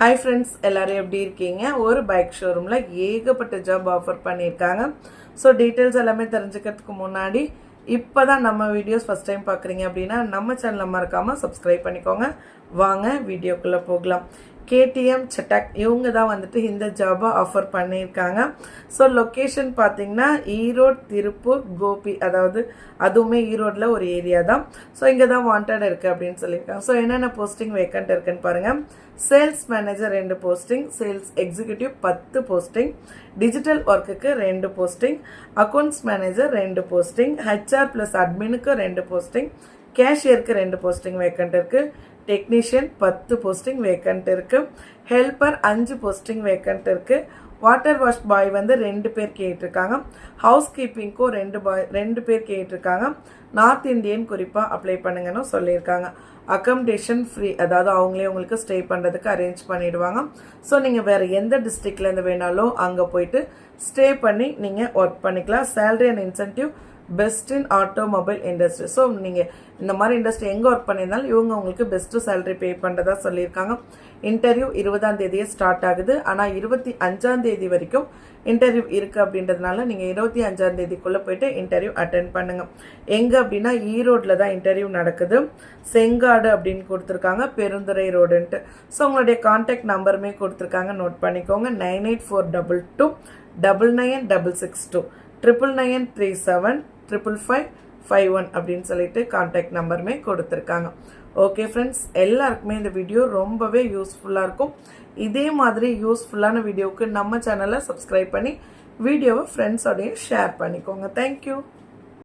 Hi friends எல்லோரும் எப்படி இருக்கீங்க? ஒரு பைக் ஷோரூமில் ஏகப்பட்ட ஜாப் ஆஃபர் பண்ணியிருக்காங்க. ஸோ டீட்டெயில்ஸ் எல்லாமே தெரிஞ்சுக்கிறதுக்கு முன்னாடி இப்போ தான் நம்ம வீடியோஸ் ஃபஸ்ட் டைம் பார்க்குறீங்க அப்படின்னா நம்ம சேனலை மறக்காமல் சப்ஸ்கிரைப் பண்ணிக்கோங்க. வாங்க வீடியோக்குள்ளே போகலாம். கேடிஎம் சட்டாக் இவங்க தான் வந்துட்டு இந்த ஜாபை ஆஃபர் பண்ணியிருக்காங்க. ஸோ லொக்கேஷன் பார்த்தீங்கன்னா ஈரோடு திருப்பூர் கோபி அதாவது அதுவுமே ஈரோடில் ஒரு ஏரியா தான். ஸோ இங்கே தான் வாண்டட் இருக்குது அப்படின்னு சொல்லியிருக்காங்க. ஸோ என்னென்ன போஸ்டிங் வேக்கண்ட் இருக்குன்னு பாருங்கள் சேல்ஸ் மேனேஜர் ரெண்டு போஸ்டிங் சேல்ஸ் எக்ஸிக்யூட்டிவ் பத்து போஸ்டிங் டிஜிட்டல் ஒர்க்குக்கு ரெண்டு போஸ்டிங் அக்கௌண்ட்ஸ் மேனேஜர் ரெண்டு போஸ்டிங் ஹெச்ஆர் ப்ளஸ் அட்மினுக்கு ரெண்டு போஸ்டிங் கேஷியருக்கு ரெண்டு போஸ்டிங் வேக்கண்ட் இருக்குது டெக்னீஷியன் பத்து போஸ்டிங் வேக்கண்ட் இருக்குது ஹெல்ப்பர் அஞ்சு போஸ்டிங் வேக்கண்ட் இருக்குது வாட்டர் வாஷ் பாய் வந்து ரெண்டு பேர் கேட்டிருக்காங்க. ஹவுஸ் கீப்பிங்க்கும் ரெண்டு பாய் ரெண்டு பேர் கேட்டிருக்காங்க. நார்த் இந்தியன் குறிப்பாக அப்ளை பண்ணுங்கன்னு சொல்லியிருக்காங்க. அக்கமடேஷன் ஃப்ரீ அதாவது அவங்களே உங்களுக்கு ஸ்டே பண்ணுறதுக்கு அரேஞ்ச் பண்ணிவிடுவாங்க ஸோ நீங்கள் வேறு எந்த டிஸ்ட்ரிக்ட்லேருந்து வேணாலும் அங்கே போயிட்டு ஸ்டே பண்ணி நீங்கள் ஒர்க் பண்ணிக்கலாம். Salary and incentive best in automobile industry so நீங்கள் இந்த மாதிரி இண்டஸ்ட்ரி எங்கே ஒர்க் பண்ணியிருந்தாலும் இவங்க உங்களுக்கு பெஸ்ட்டு சேலரி பே பண்ணுறதா சொல்லியிருக்காங்க. இன்டர்வியூ இருபதாம் தேதியே ஸ்டார்ட் ஆகுது. ஆனால் இருபத்தி அஞ்சாம் தேதி வரைக்கும் இன்டர்வியூ இருக்குது அப்படின்றதுனால நீங்கள் இருபத்தி அஞ்சாம் தேதிக்குள்ளே போயிட்டு இன்டர்வியூ அட்டன் பண்ணுங்கள் எங்கே அப்படின்னா ஈரோட்டில் தான் இன்டர்வியூ நடக்குது. செங்காடு அப்படின்னு கொடுத்துருக்காங்க பெருந்துறை ரோடுன்ட்டு. ஸோ உங்களுடைய கான்டாக்ட் நம்பருமே கொடுத்துருக்காங்க. நோட் பண்ணிக்கோங்க. Nine eight four double two double nine double six two. Triple nine three seven triple five five one அப்படின்னு சொல்லிட்டு கான்டாக்ட் நம்பருமே கொடுத்துருக்காங்க. ஓகே ஃப்ரெண்ட்ஸ் எல்லாருக்குமே இந்த வீடியோ ரொம்பவே யூஸ்ஃபுல்லாக இருக்கும். இதே மாதிரி யூஸ்ஃபுல்லான வீடியோவுக்கு நம்ம சேனலை சப்ஸ்கிரைப் பண்ணி வீடியோவை ஃப்ரெண்ட்ஸோடையும் ஷேர் பண்ணிக்கோங்க. தேங்க்யூ